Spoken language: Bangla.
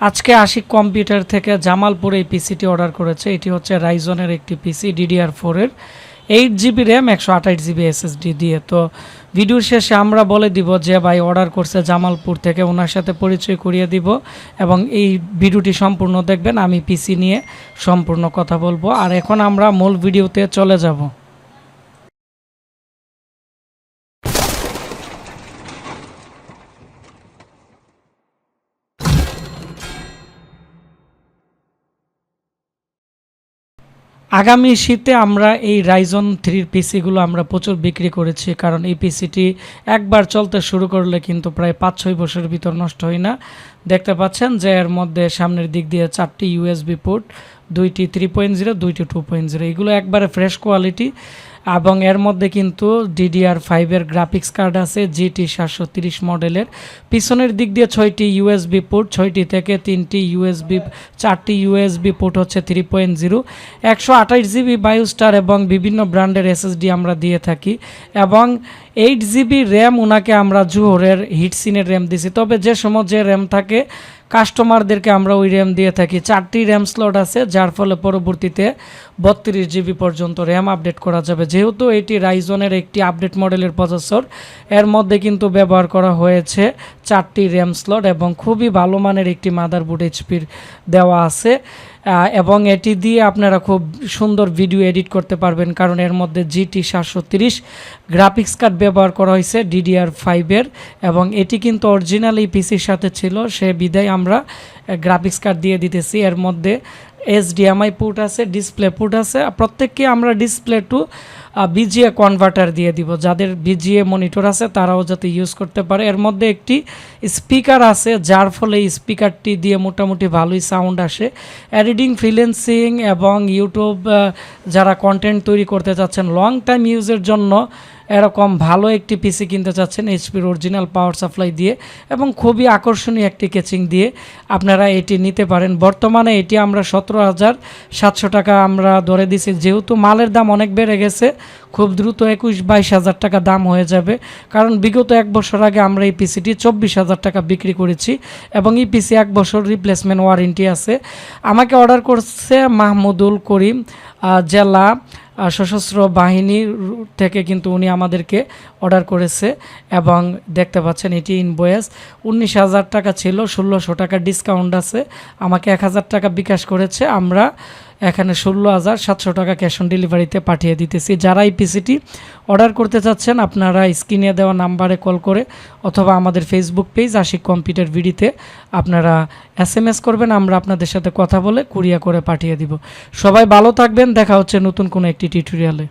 আজকে আশিক কম্পিউটার থেকে জামালপুর এই পিসিটি অর্ডার করেছে। এটি হচ্ছে রাইজনের একটি পিসি ডিডিআর ফোরের এইট জিবি র্যাম একশো আঠাশ জিবি এসএসডি দিয়ে। তো ভিডিওর শেষে আমরা বলে দিব যে ভাই অর্ডার করছে জামালপুর থেকে, ওনার সাথে পরিচয় করিয়ে দিব এবং এই ভিডিওটি সম্পূর্ণ দেখবেন। আমি পিসি নিয়ে সম্পূর্ণ কথা বলব। আর এখন আমরা মূল ভিডিওতে চলে যাব। আগামী শীতে আমরা এই রাইজন থ্রির পিসিগুলো আমরা প্রচুর বিক্রি করেছি, কারণ এই পিসিটি একবার চলতে শুরু করলে কিন্তু প্রায় পাঁচ ছয় বছরের ভিতর নষ্ট হয় না। দেখতে পাচ্ছেন যে এর মধ্যে সামনের দিক দিয়ে চারটি ইউএসবি পোর্ট দুইটি থ্রি পয়েন্ট জিরো দুইটি টু পয়েন্ট জিরো এগুলো একবারে ফ্রেশ কোয়ালিটি এবং এর মধ্যে কিন্তু ডিডিআর ফাইভের গ্রাফিক্স কার্ড আছে জিটি সাতশো তিরিশ মডেলের। পিছনের দিক দিয়ে ছয়টি ইউএসবি পোর্ট ছয়টি থেকে তিনটি ইউএসবি চারটি ইউএসবি পোর্ট হচ্ছে থ্রি পয়েন্ট জিরো একশো আঠাশ জিবি বায়োস্টার এবং বিভিন্ন ব্র্যান্ডের এসএসডি আমরা দিয়ে থাকি। এবং এইট জিবি র্যাম ওনাকে আমরা জুহরের হিটসিনের র্যাম দিছি। তবে যে সময় যে র্যাম থাকে কাস্টমারদেরকে আমরা ওই র্যাম দিয়ে থাকি। চারটি র্যাম স্লট আছে, যার ফলে পরবর্তীতে বত্রিশ জিবি পর্যন্ত র্যাম আপডেট করা যাবে। যেহেতু এটি রাইজনের একটি আপডেট মডেলের প্রসেসর এর মধ্যে কিন্তু ব্যবহার করা হয়েছে চারটি র্যাম স্লট এবং খুবই ভালো মানের একটি মাদারবোর্ড এইচপির দেওয়া আছে। এবং এটি দিয়ে আপনারা খুব সুন্দর ভিডিও এডিট করতে পারবেন, কারণ এর মধ্যে জিটি সাতশো তিরিশ গ্রাফিক্স কার্ড ব্যবহার করা হয়েছে ডিডিআর ফাইভের এবং এটি কিন্তু অরিজিনাল এই পিসির সাথে ছিল, সে বিদায় আমরা গ্রাফিক্স কার্ড দিয়ে দিতেছি। এর মধ্যে এসডিএমআই পুট আছে, ডিসপ্লে পুট আছে প্রত্যেককে আমরা ডিসপ্লে টু বিজিএ কনভার্টার দিয়ে দিব। যাদের বিজিএ মনিটর আছে, তারাও যাতে ইউজ করতে পারে। এর মধ্যে একটি স্পিকার আছে, যার ফলে স্পিকারটি দিয়ে মোটামুটি ভালোই সাউন্ড আসে। এডিটিং ফ্রিলেন্সিং এবং ইউটিউব যারা কন্টেন্ট তৈরি করতে চাচ্ছেন লং টাইম ইউজের জন্য এরকম ভালো একটি পিসি কিনতে চাচ্ছেন এইচপির অরিজিনাল পাওয়ার সাপ্লাই দিয়ে এবং খুবই আকর্ষণীয় একটি কেচিং দিয়ে আপনারা এটি নিতে পারেন। বর্তমানে এটি আমরা সতেরো হাজার সাতশো টাকা আমরা ধরে দিছি। যেহেতু মালের দাম অনেক বেড়ে গেছে, খুব দ্রুত একুশ বাইশ হাজার টাকা দাম হয়ে যাবে। কারণ বিগত এক বছর আগে আমরা এই পিসিটি চব্বিশ হাজার টাকা বিক্রি করেছি এবং এই পিসি এক বছর রিপ্লেসমেন্ট ওয়ারেন্টি আছে। আমাকে অর্ডার করছে মাহমুদুল করিম। জেলা সশস্ত্র বাহিনীর থেকে কিন্তু উনি আমাদেরকে অর্ডার করেছে এবং দেখতে পাচ্ছেন এটি ইন ইনভয়েস উনিশ হাজার টাকা ছিল, ষোলোশো টাকা ডিসকাউন্ট আছে, আমাকে এক হাজার টাকা বিকাশ করেছে। আমরা এখানে ষোলো হাজার সাতশো টাকা ক্যাশ অন ডেলিভারিতে পাঠিয়ে দিতেছি। যারা এই পিসিটি অর্ডার করতে চাচ্ছেন, আপনারা স্ক্রিনে দেওয়া নাম্বারে কল করে অথবা আমাদের ফেসবুক পেজ আশিক কম্পিউটার ভিডিতে আপনারা এস এম এস করবেন, আমরা আপনাদের সাথে কথা বলে কুরিয়া করে পাঠিয়ে দিব। সবাই ভালো থাকবেন, দেখা হচ্ছে নতুন কোনো একটি টিউটোরিয়ালে